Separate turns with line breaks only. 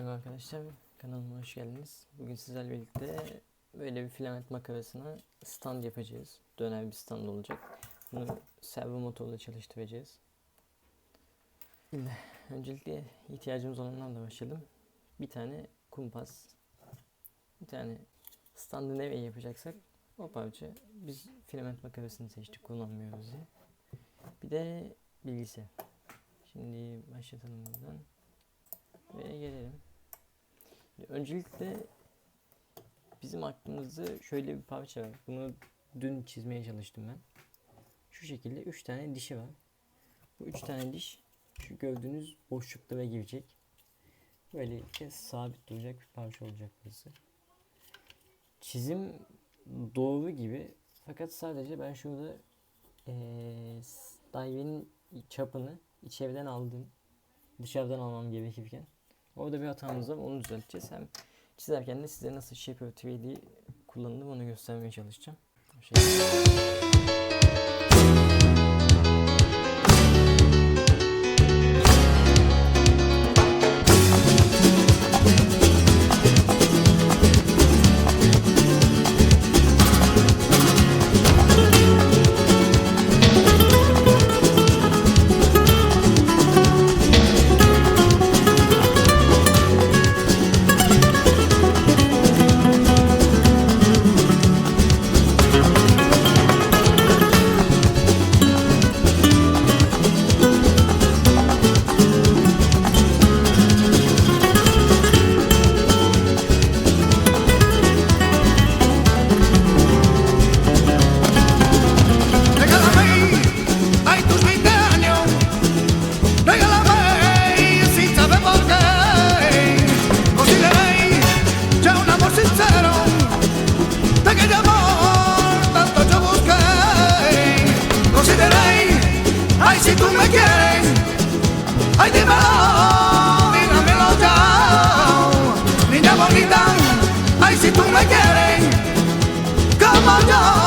Merhaba arkadaşlar, kanalıma hoş geldiniz. Bugün sizlerle birlikte böyle bir filament makarasına stand yapacağız. Döner bir stand olacak. Bunu servo motorla çalıştıracağız. Şimdi öncelikle ihtiyacımız olanlarla başlayalım. Bir tane kumpas, bir tane standı nereye yapacaksak o parça. Biz filament makarasını seçtik, kullanmıyoruz diye. Bir de bilgisayar. Şimdi başlatalım buradan. Ve gelelim. Öncelikle bizim aklımızda şöyle bir parça var. Bunu dün çizmeye çalıştım ben. Şu şekilde 3 tane dişi var. Bu 3 tane diş şu gördüğünüz boşluklara girecek. Böylelikle sabit duracak bir parça olacak burası. Çizim doğru gibi fakat sadece ben şurada eee dairenin çapını içeriden aldım. Dışarıdan almam gerekirken. Orada bir hatamız var onu düzelteceğiz. Hem çizerken de size nasıl Shape 3D kullanılır onu göstermeye çalışacağım. Bu
me quieres. Ay dímelo, dígamelo ya. Niña bonita, ay si tú me quieres. Como yo,